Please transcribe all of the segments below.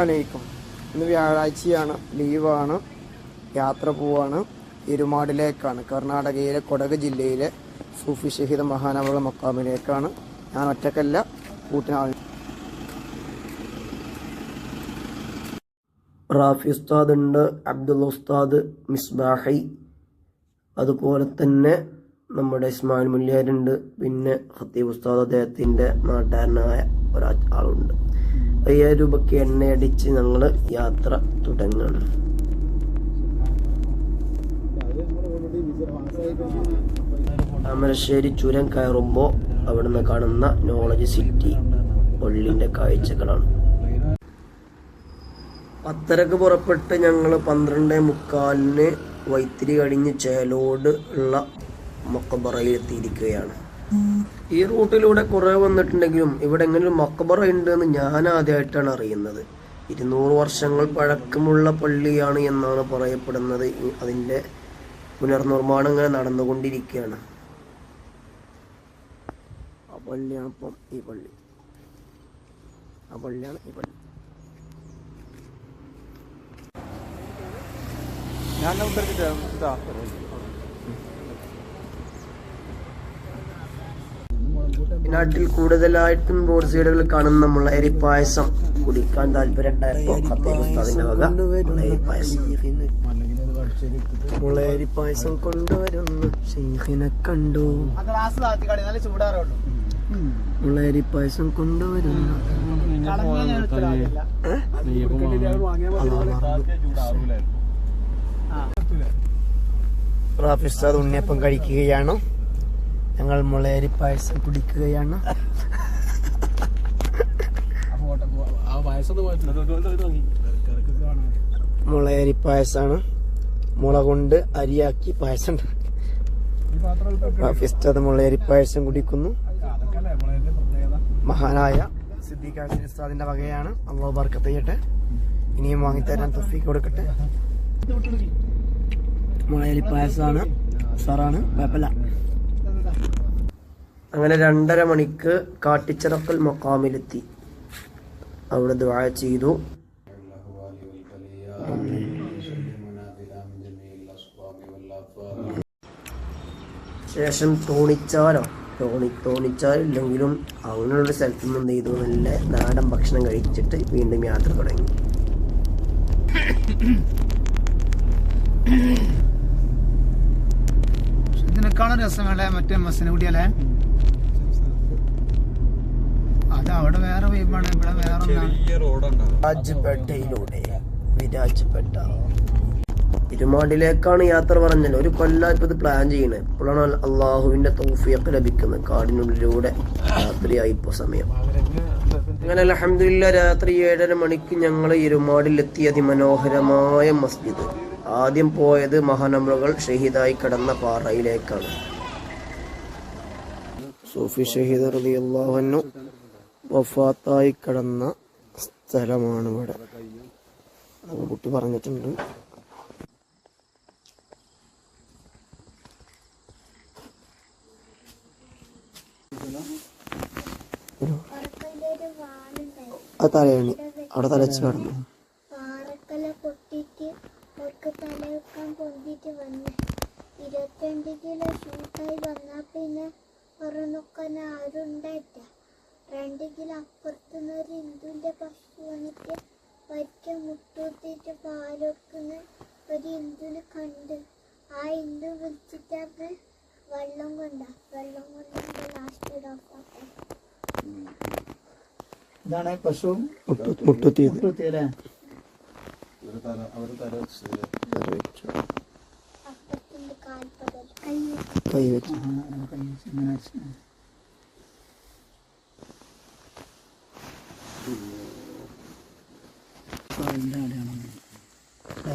അലൈക്കും ഇന്ന് വ്യാഴാഴ്ചയാണ് ലീവാണ് യാത്ര പോവാണ് ഇരുമാടിലേക്കാണ് കർണാടകയിലെ കൊടക് ജില്ലയിലെ സൂഫി ഷഹീദ് മഹാനവള മക്കാമിലേക്കാണ്. ഞാൻ ഒറ്റക്കല്ല കൂട്ടിനാൾ റാഫി ഉസ്താദ് ഉണ്ട് അബ്ദുൽ ഉസ്താദ് മിസ്ബാഹി. അതുപോലെ തന്നെ നമ്മുടെ ഇസ്മായിൽ മുല്യാരുണ്ട് പിന്നെ ഖത്തീബ് ഉസ്താദ് അദ്ദേഹത്തിന്റെ നാട്ടുകാരനായ ഒരാളുണ്ട് അയ്യായിരം രൂപയ്ക്ക് എണ്ണയടിച്ച് ഞങ്ങൾ യാത്ര തുടങ്ങണം. താമരശ്ശേരി ചുരം കയറുമ്പോൾ അവിടുന്ന് കാണുന്ന നോളജ് സിറ്റി പള്ളിന്റെ കാഴ്ചകളാണ്. പത്തരക്ക് പുറപ്പെട്ട് ഞങ്ങൾ പന്ത്രണ്ട് മുക്കാലിന് വൈത്തിരി കഴിഞ്ഞ് ചേലോട് ഉള്ള മക്കബറയിൽ എത്തിയിരിക്കുകയാണ് ഈ റൂട്ടിലൂടെ കുറേ വന്നിട്ടുണ്ടെങ്കിലും ഇവിടെ എങ്ങനെ ഒരു മക്കബറ ഉണ്ട് എന്ന് ഞാൻ ആദ്യമായിട്ടാണ് അറിയുന്നത്. ഇരുന്നൂറ് വർഷങ്ങൾ പഴക്കമുള്ള പള്ളിയാണ് എന്നാണ് പറയപ്പെടുന്നത്. അതിന്റെ പുനർനിർമ്മാണം ഇങ്ങനെ നടന്നുകൊണ്ടിരിക്കുകയാണ്. ആ പള്ളിയാണ് ഇപ്പം ഈ പള്ളി. ആ പള്ളിയാണ് ഈ പള്ളി. ഞാൻ ഉത്തരത്തിട്ട് ഇതാ ഈ നാട്ടിൽ കൂടുതലായിട്ടും റോഡ് സൈഡുകളിൽ കാണുന്ന മുളയരി പായസം കുടിക്കാൻ താല്പര്യം ഉണ്ടായപ്പോ ഖത്തീബ് ഉസ്താദിന്റെ വക മുളയരി പായസം. മുളയരി പായസം കൊണ്ടുവരുന്നു ഷെയ്ഖിനെ കണ്ടു. മുളയരി പായസം കൊണ്ടുവരുന്നു. റാഫിസ് ഉണ്ണിയപ്പം കഴിക്കുകയാണ്. ഞങ്ങൾ മുളയരി പായസം കുടിക്കുകയാണ്. മുളയരി പായസമാണ് മുള കൊണ്ട് അരിയാക്കി പായസം ഉണ്ടാക്കി. അത് മുളയരി പായസം കുടിക്കുന്നു. മഹാനായ സിദ്ദീഖ് ഉസ്താദിന്റെ വകയാണ്. അള്ളാഹു ബർക്കത്ത് ചെയ്യട്ടെ. ഇനിയും വാങ്ങിത്തരാൻ തൊഫീക്ക് കൊടുക്കട്ടെ. മുളയരി പായസമാണ് സാറാണ്. കുഴപ്പമില്ല. അങ്ങനെ രണ്ടര മണിക്ക് കാട്ടിച്ചിറക്കൽ മക്കാമിലെത്തി. അവിടെ ദുആ ചെയ്തു. ശേഷം തോണിച്ചാലോ? തോണി തോണിച്ചാലില്ലെങ്കിലും അങ്ങനെയുള്ള സ്ഥലത്തു നിന്ന് ചെയ്തു നല്ല നാടൻ ഭക്ഷണം കഴിച്ചിട്ട് വീണ്ടും യാത്ര തുടങ്ങി. ഇതിനേക്കാളും രസമല്ലേ മറ്റേ മസനഗുഡിയല്ലേ അത് അവിടെ വേറെ വൈബാണ് ഇവിടെ വേറെ ഒന്നാണ് വിരാജ്പേട്ടയിലൂടെ വിരാജ്പേട്ട. തിരുമാടിലേക്കാണ് യാത്ര പറഞ്ഞത്. ഒരു കൊല്ലായിട്ട് ഇപ്പൊ പ്ലാൻ ചെയ്യണേ. ഇപ്പോഴാണ് അള്ളാഹുവിന്റെ തൗഫിയൊക്കെ ലഭിക്കുന്നത്. കാടിനുള്ളിലൂടെ രാത്രിയായി ഇപ്പൊ സമയം. അങ്ങനെ അലഹമില്ല രാത്രി ഏഴര മണിക്ക് ഞങ്ങൾ ഇരുമാടിലെത്തി അതിമനോഹരമായ മസ്ജിദ്. ആദ്യം പോയത് മഹാനമ്രകൾ ഷഹീദായി കടന്ന പാറയിലേക്കാണ്. സൂഫി ഷഹീദ് റളിയല്ലാഹു വഫാത്തായി കിടന്ന സ്ഥലമാണ് ഇവിടെ. കുട്ടി പറഞ്ഞിട്ടുണ്ട്. ആ തലയാണ്. അവിടെ തലച്ച് കിടന്നു. ഇരുപത്തിരണ്ട് കിലോ ഷൂട്ടായി വന്നാ പിന്നെ പുറന്നൊക്കാൻ ആരും കിലോ അപ്പുറത്തുനിന്ന് ഒരു ഹിന്ദുവിന്റെ പശു വന്നിട്ട് വരിക്ക മുട്ടൂത്തിട്ട് പാലൊക്കുന്ന ഒരു ഹിന്ദുവിനെ കണ്ട്. ആ ഹിന്ദു വിളിച്ചിട്ടാണ് വെള്ളം കൊണ്ട. വെള്ളം കൊണ്ട് ലാസ്റ്റ് ഡോക്ടർ ഇതാണ് പശു മുട്ടുത്തിയത് മുട്ടുത്തിയല്ലേ കൈ കൈ വെച്ച്. ഇങ്ങനെ വെച്ച്.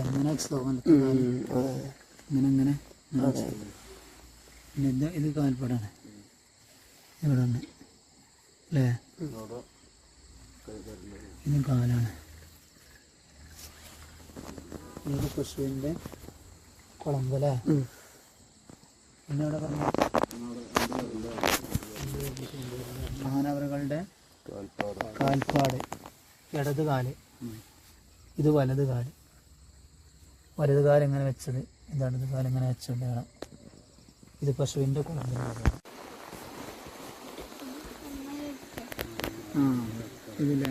ഇങ്ങനെ ഇങ്ങനെ ഇങ്ങനെ പിന്നെ ഇത് ഇത് കാൽപ്പാടാണ്. ഇവിടെ ഉണ്ട് അല്ലേ? ഇത് കാലാണ്. ഇത് പശുവിന്റെ കുളമ്പ് അല്ലേ. പിന്നെ അവിടെ പറഞ്ഞു മാനവറുകളുടെ കാൽപ്പാട്. ഇടത് കാൽ. ഇത് വലത് കാൽ. വലത് കാലം ഇങ്ങനെ വെച്ചത്? ഇതാണ് ഇത്? കാലം ഇങ്ങനെ വെച്ചുകൊണ്ട് കാണാം. ഇത് പശുവിന്റെ കുളമ്പ് ഇതില്ലേ?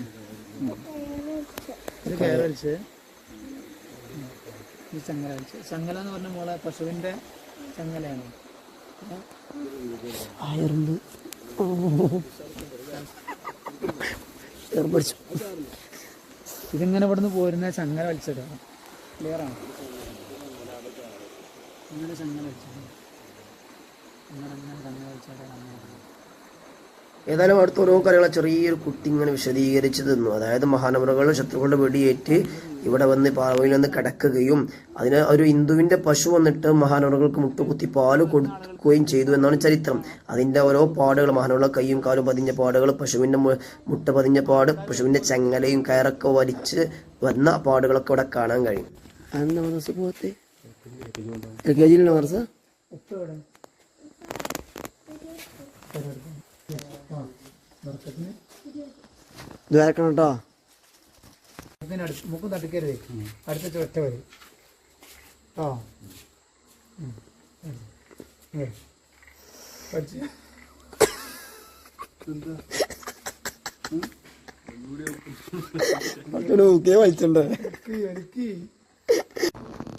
ഇത് കയറലിച്ച് ഈ ചങ്ങല വലിച്ച് ചങ്ങല എന്ന് പറഞ്ഞ മോളെ പശുവിന്റെ ചങ്ങലയാണ്. ആയറുണ്ട്. ഇതിങ്ങനെ ഇവിടുന്ന് പോരുന്ന ചങ്ങല വലിച്ചിടണം ക്ലിയറാണ് ഇങ്ങനെ വലിച്ചിടണം ഏതായാലും അടുത്ത ഓരോ കാര്യങ്ങളെ ചെറിയൊരു കുട്ടി ഇങ്ങനെ വിശദീകരിച്ച് തന്നു. അതായത് മഹാനവറുകൾ ശത്രുക്കളുടെ വെടിയേറ്റ് ഇവിടെ വന്ന് പാറവയിൽ നിന്ന് കിടക്കുകയും അതിന് ഒരു ഹിന്ദുവിന്റെ പശു വന്നിട്ട് മഹാനവറുകൾക്ക് മുട്ടുകുത്തി പാൽ കൊടുക്കുകയും ചെയ്തു എന്നാണ് ചരിത്രം. അതിന്റെ ഓരോ പാടുകൾ മഹാനവറുടെ കൈയും കാലും പതിഞ്ഞ പാടുകൾ പശുവിന്റെ മുട്ട പതിഞ്ഞ പാട് പശുവിന്റെ ചങ്ങലയും കയറൊക്കെ വലിച്ച് വന്ന പാടുകളൊക്കെ ഇവിടെ കാണാൻ കഴിയും. വർക്കത്തിന് ഇത് വരക്കണം കേട്ടോ മുക്കിന് അടുത്ത് മുക്ക് തട്ടിക്കരുത്. അടുത്ത ഒറ്റ വരും. ആ. വലിച്ചിട്ടുണ്ട്.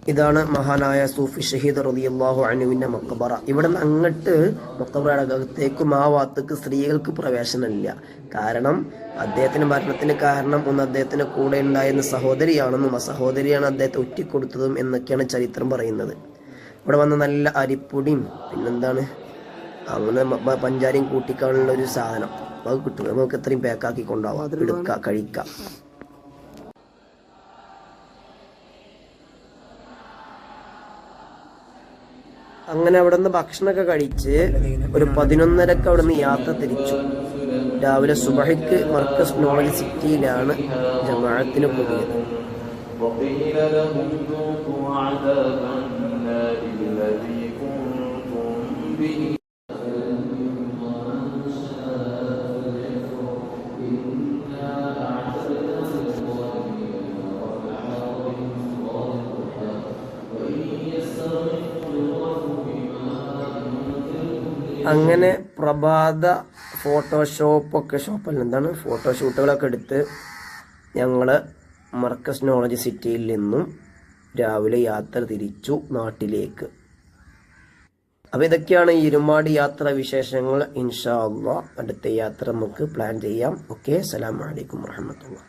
ഇതാണ് മഹാനായ സൂഫി ഷഹീദ് റളിയല്ലാഹു അനുവിന്റെ മക്കബറ ഇവിടെ നിന്ന് അങ്ങോട്ട് മക്കബറയുടെ അകത്തേക്കും ആ ഭാഗത്തേക്ക് സ്ത്രീകൾക്ക് പ്രവേശനമില്ല. കാരണം അദ്ദേഹത്തിന് മരണത്തിന് കാരണം ഒന്ന് അദ്ദേഹത്തിന് കൂടെ ഉണ്ടായിരുന്ന സഹോദരിയാണെന്നും ആ സഹോദരിയാണ് അദ്ദേഹത്തെ ഒറ്റിക്കൊടുത്തതും എന്നൊക്കെയാണ് ചരിത്രം പറയുന്നത്. ഇവിടെ വന്ന നല്ല അരിപ്പൊടിയും പിന്നെന്താണ്? അങ്ങനെ പഞ്ചാരിയും കൂട്ടിക്കാണുള്ള ഒരു സാധനം. അത് കിട്ടും. നമുക്ക് എത്രയും പാക്കാക്കി കൊണ്ടാവാം എടുക്കാം കഴിക്കാം. അങ്ങനെ അവിടെ നിന്ന് ഭക്ഷണമൊക്കെ കഴിച്ച് ഒരു പതിനൊന്നരക്ക് അവിടെ നിന്ന് യാത്ര തിരിച്ചു രാവിലെ സുബഹിക്ക് മർക്കസ് നോളജ് സിറ്റിയിലാണ് ജമാഅത്തിന് പോയത് وقيل അങ്ങനെ പ്രഭാത ഫോട്ടോഷോപ്പൊക്കെ ഷോപ്പല്ല എന്താണ്? ഫോട്ടോഷൂട്ടുകളൊക്കെ എടുത്ത് ഞങ്ങൾ മർക്കസ് നോളജ് സിറ്റിയിൽ നിന്നും രാവിലെ യാത്ര തിരിച്ചു നാട്ടിലേക്ക്. അപ്പോൾ ഇതൊക്കെയാണ് ഇരുമാടി യാത്ര വിശേഷങ്ങൾ. ഇൻഷാ അള്ളാ അടുത്ത യാത്ര നമുക്ക് പ്ലാൻ ചെയ്യാം. ഓക്കെ സലാം അലൈക്കും വറഹമത്തുള്ള